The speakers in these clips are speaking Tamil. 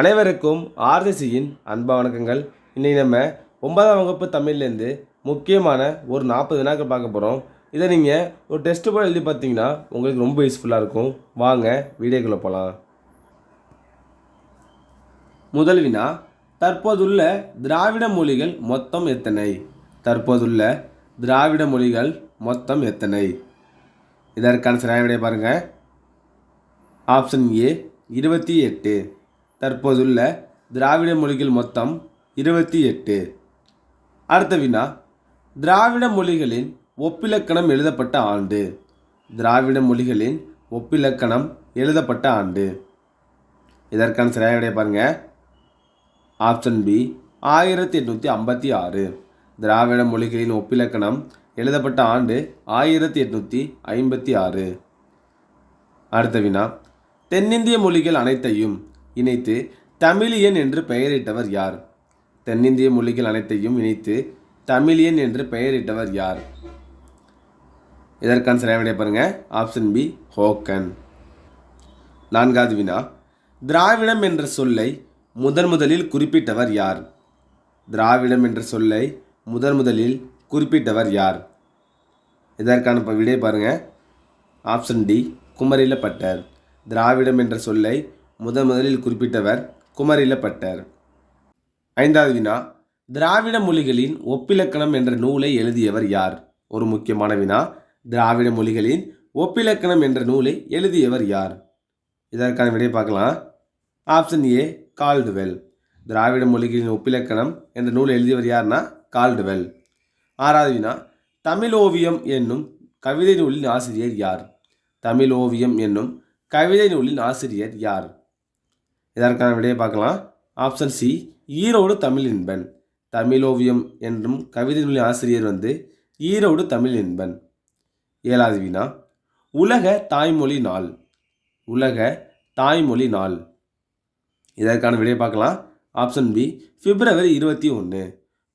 அனைவருக்கும் ஆர்திசியின் அன்பா வணக்கங்கள். இன்றைக்கி நம்ம ஒன்பதாம் வகுப்பு தமிழ்லேருந்து முக்கியமான ஒரு நாற்பது வினாக்கள் பார்க்க போகிறோம் இதை நீங்கள் ஒரு டெஸ்ட் போல் எழுதி பார்த்தீங்கன்னா உங்களுக்கு ரொம்ப யூஸ்ஃபுல்லாக இருக்கும். வாங்க வீடியோக்குள்ளே போகலாம் முதல் வினா தற்போதுள்ள திராவிட மொழிகள் மொத்தம் எத்தனை? தற்போதுள்ள திராவிட மொழிகள் மொத்தம் எத்தனை? இதற்கான சரியான விடையை பாருங்கள் ஆப்ஷன் ஏ இருபத்தி எட்டு. தற்போதுள்ள திராவிட மொழிகள் மொத்தம் இருபத்தி எட்டு. அடுத்த வினா. திராவிட மொழிகளின் ஒப்பிலக்கணம் எழுதப்பட்ட ஆண்டு. திராவிட மொழிகளின் ஒப்பிலக்கணம் எழுதப்பட்ட ஆண்டு. இதற்கான சிறையாக விடைய பாருங்கள் ஆப்ஷன் பி ஆயிரத்தி எட்நூற்றி ஐம்பத்தி ஆறு. திராவிட மொழிகளின் ஒப்பிலக்கணம் எழுதப்பட்ட ஆண்டு ஆயிரத்தி எட்நூற்றி ஐம்பத்தி ஆறு. அடுத்த வினா. தென்னிந்திய மொழிகள் அனைத்தையும் இணைத்து தமிழியன் என்று பெயரிட்டவர் யார்? தென்னிந்திய மொழிகள் அனைத்தையும் இணைத்து தமிழியன் என்று பெயரிட்டவர் யார்? இதற்கான சரியான விடையை பாருங்க. ஆப்ஷன் பி ஹோக்கன். நான்காவது வினா. திராவிடம் என்ற சொல்லை முதன் முதலில் குறிப்பிட்டவர் யார்? திராவிடம் என்ற சொல்லை முதன் முதலில் குறிப்பிட்டவர் யார்? இதற்கான விடை பாருங்க. ஆப்ஷன் டி குமரிலப்பட்டர் திராவிடம் என்ற சொல்லை முதன் முதலில் குறிப்பிட்டவர் குமரிலப்பட்டர் ஐந்தாவது வினா திராவிட மொழிகளின் ஒப்பிலக்கணம் என்ற நூலை எழுதியவர் யார்? ஒரு முக்கியமான வினா திராவிட மொழிகளின் ஒப்பிலக்கணம் என்ற நூலை எழுதியவர் யார்? இதற்கான விடையை பார்க்கலாம். Option A Caldwell. திராவிட மொழிகளின் ஒப்பிலக்கணம் என்ற நூலை எழுதியவர் யார்னா? கால்டுவெல். ஆறாவது வினா தமிழ் ஓவியம் என்னும் கவிதை நூலின் ஆசிரியர் யார்? தமிழ் ஓவியம் என்னும் கவிதை நூலின் ஆசிரியர் யார்? இதற்கான விடையை பார்க்கலாம்? Option C Erode Tamil Inban. Tamil ஓவியம் என்றும் கவிதை நூலின் ஆசிரியர் வந்து ஈரோடு தமிழ் இன்பன். ஏழாவது வினா உலக தாய்மொழி நாள். உலக தாய்மொழி நாள். இதற்கான விடையை பார்க்கலாம். ஆப்ஷன் பி பிப்ரவரி இருபத்தி ஒன்று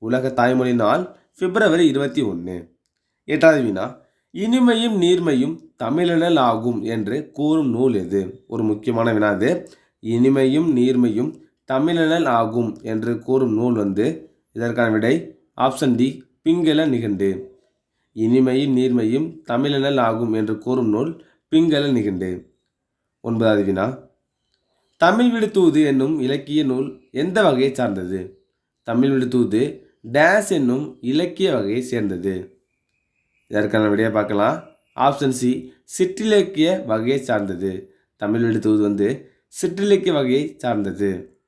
உலக தாய்மொழி நாள் பிப்ரவரி இருபத்தி ஒன்று எட்டாவது வினா இனிமையும் நீர்மையும் தமிழனல் ஆகும் என்று கூறும் நூல் எது? ஒரு முக்கியமான வினா இது இனிமையும் நீர்மையும் தமிழனல் ஆகும் என்று கூறும் நூல் வந்து இதற்கான விடை ஆப்ஷன் டி பிங்கள நிகண்டு. இனிமையும் நீர்மையும் தமிழனல் ஆகும் என்று கூறும் நூல் பிங்கள நிகண்டு. ஒன்பதாவது வினா. தமிழ் விடுத்தூது என்னும் இலக்கிய நூல் எந்த வகையை சார்ந்தது? தமிழ் விடுத்தூது டேஸ் என்னும் இலக்கிய வகையை சேர்ந்தது. இதற்கான விடையை பார்க்கலாம். ஆப்ஷன் சி சிற்றிலக்கிய வகையை சார்ந்தது. தமிழ் விடுத்தூது வந்து சிற்றிலக்கிய வகையை சார்ந்தது.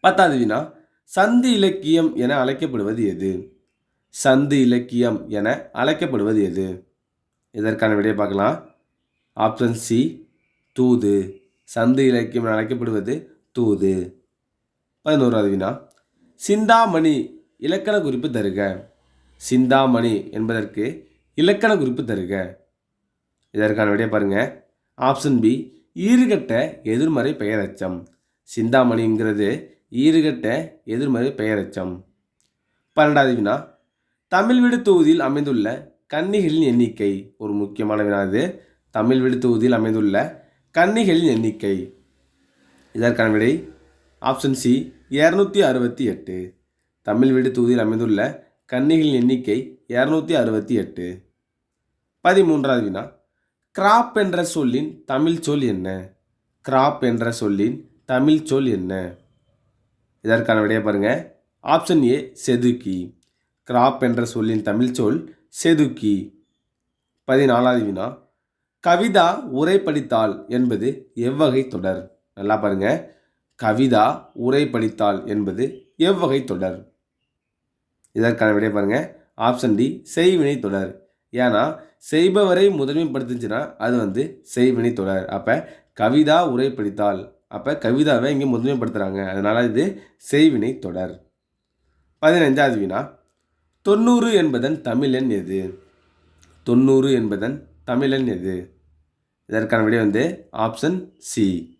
பத்தாவது வினா சந்து இலக்கியம் என அழைக்கப்படுவது எது? சந்து இலக்கியம் என அழைக்கப்படுவது எது? இதற்கான விடையை பார்க்கலாம். ஆப்ஷன் சி தூது. சந்து இலக்கியம் என அழைக்கப்படுவது தூது. பதினோராவது வினா சிந்தாமணி இலக்கண குறிப்பு தருக. சிந்தாமணி என்பதற்கு இலக்கண குறிப்பு தருக. இதற்கான விடையை பாருங்கள் ஆப்ஷன் பி ஈறுகட்ட எதிர்மறை பெயரச்சம். சிந்தாமணிங்கிறது ஈறுகட்ட எதிர்மறை பெயரச்சம். பன்னெண்டாவது வினா. தமிழ் விடு தொகுதியில் அமைந்துள்ள கன்னிகளின் எண்ணிக்கை ஒரு முக்கியமான வினா இது. தமிழ் விடு தொகுதியில் அமைந்துள்ள கன்னிகளின் எண்ணிக்கை. இதற்கான விடை ஆப்ஷன் சி இரநூத்தி அறுபத்தி எட்டு. தமிழ் வீடு தொகுதியில் அமைந்துள்ள கன்னிகளின் எண்ணிக்கை இரநூத்தி அறுபத்தி எட்டு. பதிமூன்றாவது வினா. கிராப் என்ற சொல்லின் தமிழ் சொல் என்ன? கிராப் என்ற சொல்லின் தமிழ் சொல் என்ன? இதற்கான விடையை பாருங்கள் ஆப்ஷன் ஏ செதுக்கி. கிராப் என்ற சொல்லின் தமிழ் சொல் செதுக்கி. பதினாலாவது வினா. கவிதா உரை படித்தாள் என்பது எவ்வகை தொடர்? நல்லா பாருங்க. கவிதா உரை படித்தாள் என்பது எவ்வகை தொடர்? இதற்கான விடைய பாருங்க. ஆப்ஷன் டி செய்வினை தொடர். ஏன்னா செய்பவரை முதன்மைப்படுத்துச்சுன்னா அது வந்து செய்வினை தொடர். அப்போ கவிதா உரை அப்போ கவிதாவை இங்கே முதன்மைப்படுத்துகிறாங்க அதனால் இது செய்வினை தொடர். பதினைஞ்சாவது வினா தொண்ணூறு என்பதன் தமிழன் எது? தொண்ணூறு என்பதன் தமிழன் எது? இதற்கான விடை வந்து ஆப்ஷன் சி.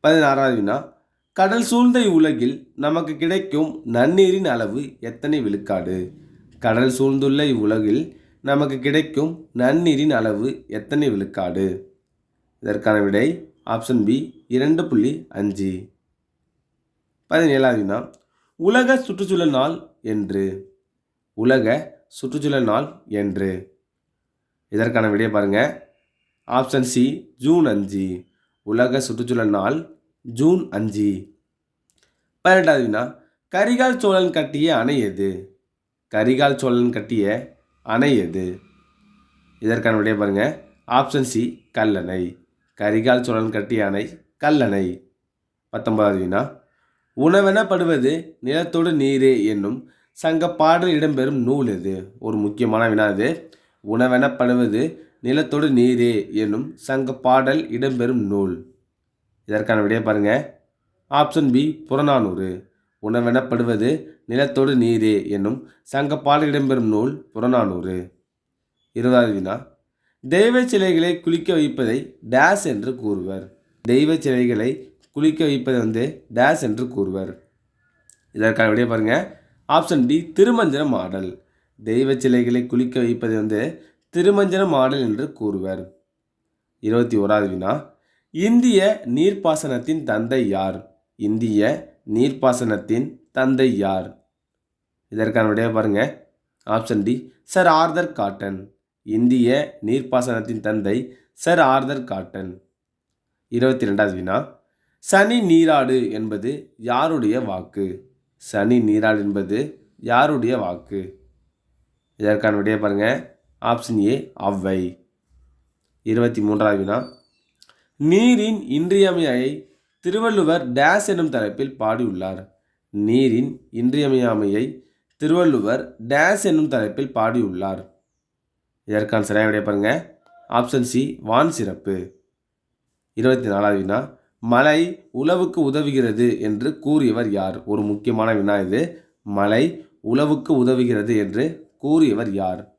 பதினாறாவது வினா கடல் சூழ்ந்த இவ்வுலகில் நமக்கு கிடைக்கும் நன்னீரின் அளவு எத்தனை விழுக்காடு? கடல் சூழ்ந்துள்ள இவ்வுலகில் நமக்கு கிடைக்கும் நன்னீரின் அளவு எத்தனை விழுக்காடு? இதற்கான விடை ஆப்ஷன் பி இரண்டு புள்ளி அஞ்சு. பதினேழாவது வினா. உலக சுற்றுச்சூழல் நாள் என்று. உலக சுற்றுச்சூழல் நாள் என்று. இதற்கான விடையை பாருங்கள் ஆப்ஷன் சி ஜூன் அஞ்சு. உலக சுற்றுச்சூழல் நாள் ஜூன் அஞ்சு. பதினெட்டாவது வினா. கரிகால் சோழன் கட்டிய அணை எது? கரிகால் சோழன் கட்டிய அணை எது இதற்கான விடையை பாருங்கள் ஆப்ஷன் சி கல்லணை. கரிகால் சோழன் கட்டிய அணை கல்லணை. பத்தொன்பதாவது வினா. உணவெனப்படுவது நிலத்தோடு நீரே என்னும் சங்க பாடல் இடம்பெறும் நூல் எது? ஒரு முக்கியமான வினா இது உணவெனப்படுவது நிலத்தோடு நீரே என்னும் சங்க பாடல் இடம்பெறும் நூல். இதற்கான விடையை பாருங்கள் ஆப்ஷன் பி புறநானூறு. உணவெனப்படுவது நிலத்தோடு நீரே என்னும் சங்க இடம்பெறும் நூல் புறநானூறு. இருபதாவது வினா. தெய்வ சிலைகளை குளிக்க வைப்பதை டேஸ் என்று கூறுவர். தெய்வ சிலைகளை குளிக்க வைப்பதை வந்து டேஸ் என்று கூறுவர். இதற்கான விடைய பாருங்க. ஆப்ஷன் டி திருமஞ்சனம் ஆடல் தெய்வ சிலைகளை குளிக்க வைப்பதை வந்து திருமஞ்சனம் ஆடல் என்று கூறுவர். இருபத்தி ஓராவது வினா. இந்திய நீர்ப்பாசனத்தின் தந்தை யார்? இந்திய நீர்ப்பாசனத்தின் தந்தை யார்? இதற்கான விடையை பாருங்க. Option D sir Arthur Cotton. இந்திய நீர்ப்பாசனத்தின் தந்தை சர் ஆர்தர் காட்டன். இருபத்தி ரெண்டாவது வினா. சனி நீராடு என்பது யாருடைய வாக்கு? சனி நீராடு என்பது யாருடைய வாக்கு? இதற்கான விடையை பாருங்க. Option A Avvai. இருபத்தி மூன்றாவது வினா. நீரின் இன்றியமையை திருவள்ளுவர் டேஸ் எனும் தலைப்பில் பாடியுள்ளார். நீரின் இன்றியமையாமையை திருவள்ளுவர் டேஸ் என்னும் தலைப்பில் பாடியுள்ளார். இதற்கான சரியான விடையை பாருங்க. ஆப்ஷன் சி வான் சிறப்பு. இருபத்தி நாலாவது வினா மழை உழவுக்கு உதவுகிறது என்று கூறியவர் யார்? ஒரு முக்கியமான வினா இது. மழை உழவுக்கு உதவுகிறது என்று கூறியவர் யார்?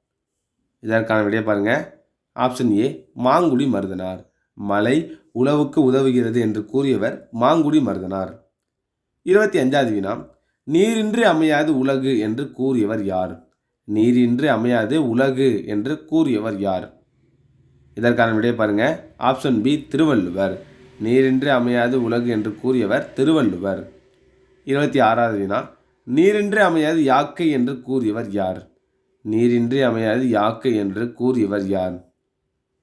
இதற்கான விடைய பாருங்க. Option A Mangudi Marudhanar. மழை உழவுக்கு உதவுகிறது என்று கூறியவர் மாங்குடி மருதனார். இருபத்தி அஞ்சாவது வினா நீரின்றி அமையாது உலகு என்று கூறியவர் யார்? நீரின்றி அமையாது உலகு என்று கூறியவர் யார்? இதற்கான விடையை பாருங்க. Option B Thiruvalluvar. நீரின்றி அமையாது உலகு என்று கூறியவர் திருவள்ளுவர். இருபத்தி ஆறாவது வினா. நீரின்றி அமையாது யாக்கை என்று கூறியவர் யார்? நீரின்றி அமையாது யாக்கை என்று கூறியவர் யார்?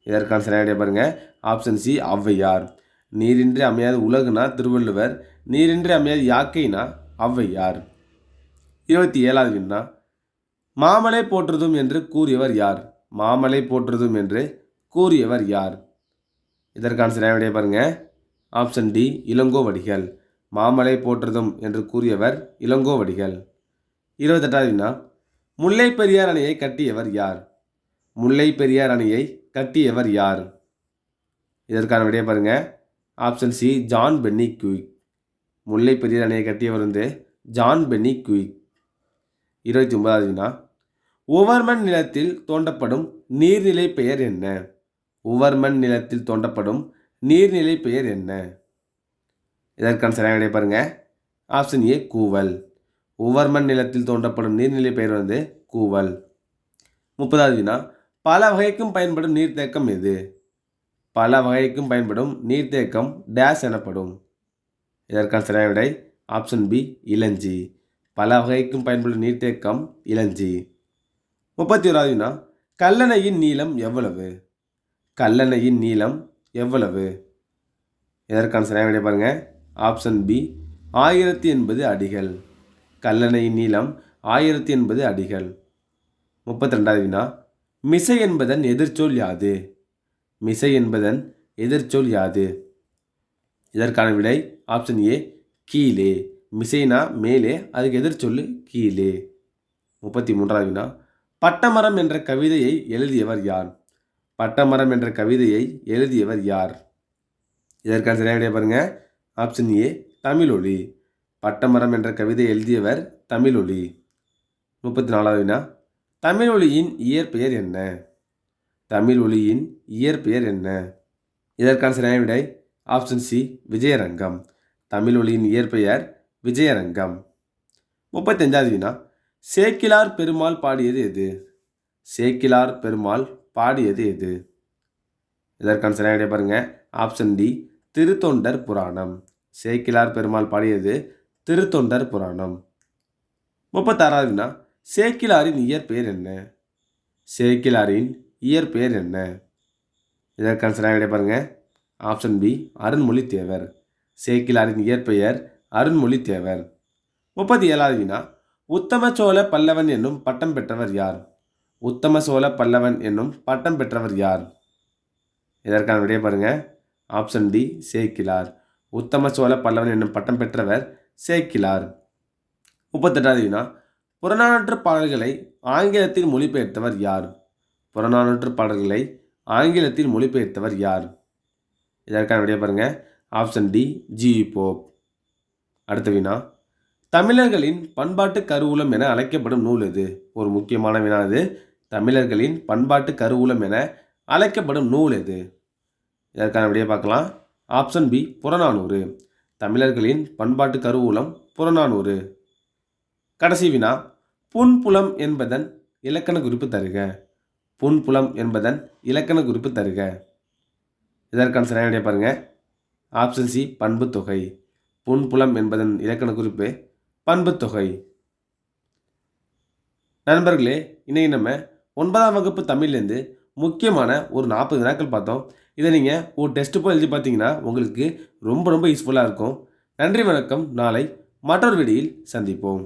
இதற்கான சரியான விடையை பாருங்க. Option C Avvaiyar. நீரின்றி அமையாது உலகுனா திருவள்ளுவர். நீரின்றி அமையாது யாக்கைனா ஔவையார். இருபத்தி ஏழாவது வினா. மாமலை போற்றுதும் என்று கூறியவர் யார்? மாமலை போற்றுதும் என்று கூறியவர் யார்? இதற்கான சிறைய பாருங்க. ஆப்ஷன் டி இளங்கோவடிகள் மாமலை போற்றுதும் என்று கூறியவர் இளங்கோவடிகள் இருபத்தெட்டாவது வினா. முல்லை பெரியார் அணையை கட்டியவர் யார்? முல்லை பெரியார் அணையை கட்டியவர் யார்? இதற்கான விடையை பாருங்கள் option C John Pennycuick Mullai பெரிய அணையை கட்டியவர் வந்து ஜான் பென்னி குயிக் இருபத்தி ஒன்பதாவது வினா. உவர்மன் நிலத்தில் தோண்டப்படும் நீர்நிலை பெயர் என்ன? உவர்மன் நிலத்தில் தோண்டப்படும் நீர்நிலை பெயர் என்ன? இதற்கான சரியான விடையை பாருங்கள் ஆப்ஷன் ஏ கூவல். உவர்மன் நிலத்தில் தோண்டப்படும் நீர்நிலை பெயர் வந்து கூவல். முப்பதாவது வினா. பல வகைக்கும் பயன்படும் நீர்த்தேக்கம் எது? பல வகைக்கும் பயன்படும் நீர்த்தேக்கம் டேஸ் எனப்படும். இதற்கான சரியான விடை ஆப்ஷன் பி இளஞ்சி. பல வகைக்கும் பயன்படும் நீர்த்தேக்கம் இளஞ்சி. முப்பத்தி ஓராவது வினா கல்லணையின் நீளம் எவ்வளவு? கல்லணையின் நீளம் எவ்வளவு? இதற்கான சரியான விடை பாருங்கள் ஆப்ஷன் பி ஆயிரத்தி எண்பது அடிகள். கல்லணையின் நீளம் ஆயிரத்தி எண்பது அடிகள். முப்பத்தி ரெண்டாவது வினா மிசை என்பதன் எதிர்ச்சொல் யாது? மிசை என்பதன் எதிர்ச்சொல் யாது? இதற்கான விடை ஆப்ஷன் ஏ கீழே. மிசைனா மேலே அதுக்கு எதிர்ச்சொல்லு கீழே. முப்பத்தி மூன்றாவது வினா. பட்டமரம் என்ற கவிதையை எழுதியவர் யார்? பட்டமரம் என்ற கவிதையை எழுதியவர் யார்? இதற்கான சரியான விடையை பாருங்க. ஆப்ஷன் ஏ தமிழொலி பட்டமரம் என்ற கவிதை எழுதியவர் தமிழொலி முப்பத்தி நாலாவது வினா. தமிழொலியின் இயற்பெயர் என்ன? தமிழ் ஒலியின் இயற்பெயர் என்ன? இதற்கான சரியான விடை ஆப்ஷன் சி விஜயரங்கம். தமிழ் ஒலியின் இயற்பெயர் விஜயரங்கம். முப்பத்தஞ்சாவது வினா. சேக்கிலார் பெருமாள் பாடியது எது? சேக்கிலார் பெருமாள் பாடியது எது? இதற்கான சரியான விடை பாருங்க. ஆப்ஷன் டி திருத்தொண்டர் புராணம். சேக்கிலார் பெருமாள் பாடியது திருத்தொண்டர் புராணம். முப்பத்தாறாவது வினா. சேக்கிலாரின் இயற்பெயர் என்ன? சேக்கிலாரின் இயற்பெயர் என்ன? இதற்கான சரியான விடை பாருங்கள் ஆப்ஷன் பி அருண்மொழி தேவர் சேக்கிலாரின் இயற்பெயர் அருண்மொழி தேவர் முப்பத்தி ஏழாவது வினா உத்தம சோழ பல்லவன் என்னும் பட்டம் பெற்றவர் யார்? உத்தம சோழ பல்லவன் என்னும் பட்டம் பெற்றவர் யார்? இதற்கான விடைய பாருங்க. Option D Sekkizhar. உத்தம சோழ பல்லவன் என்னும் பட்டம் பெற்றவர் சேக்கிலார். முப்பத்தெட்டாவது வினா புறநானூற்று பாடல்களை ஆங்கிலத்தில் மொழிபெயர்த்தவர் யார்? புறநானூற்று பாடல்களை ஆங்கிலத்தில் மொழிபெயர்த்தவர் யார்? இதற்கான விடைய பாருங்க. ஆப்ஷன் டி ஜி போப் அடுத்த வினா. தமிழர்களின் பண்பாட்டு கருவூலம் என அழைக்கப்படும் நூல் எது? ஒரு முக்கியமான வினா இது தமிழர்களின் பண்பாட்டு கருவூலம் என அழைக்கப்படும் நூல் எது? இதற்கான விடையை பார்க்கலாம். Option B Purananuru. தமிழர்களின் பண்பாட்டு கருவூலம் புறநானூறு. கடைசி வினா. புன்புலம் என்பதன் இலக்கண குறிப்பு தருக. புன்புலம் என்பதன் இலக்கண குறிப்பு தருக. இதற்கான சரியான பாருங்கள் ஆப்ஷன் சி பண்பு தொகை. புன்புலம் என்பதன் இலக்கண குறிப்பு பண்பு தொகை. நண்பர்களே இன்னைக்கு நம்ம ஒன்பதாம் வகுப்பு தமிழ்லேருந்து முக்கியமான ஒரு நாற்பது வினாக்கள் பார்த்தோம். இதை நீங்கள் ஒரு டெஸ்ட்டு போய் எழுதி பார்த்தீங்கன்னா உங்களுக்கு ரொம்ப ரொம்ப யூஸ்ஃபுல்லாக இருக்கும். நன்றி வணக்கம். நாளை மற்றொரு விடியில் சந்திப்போம்.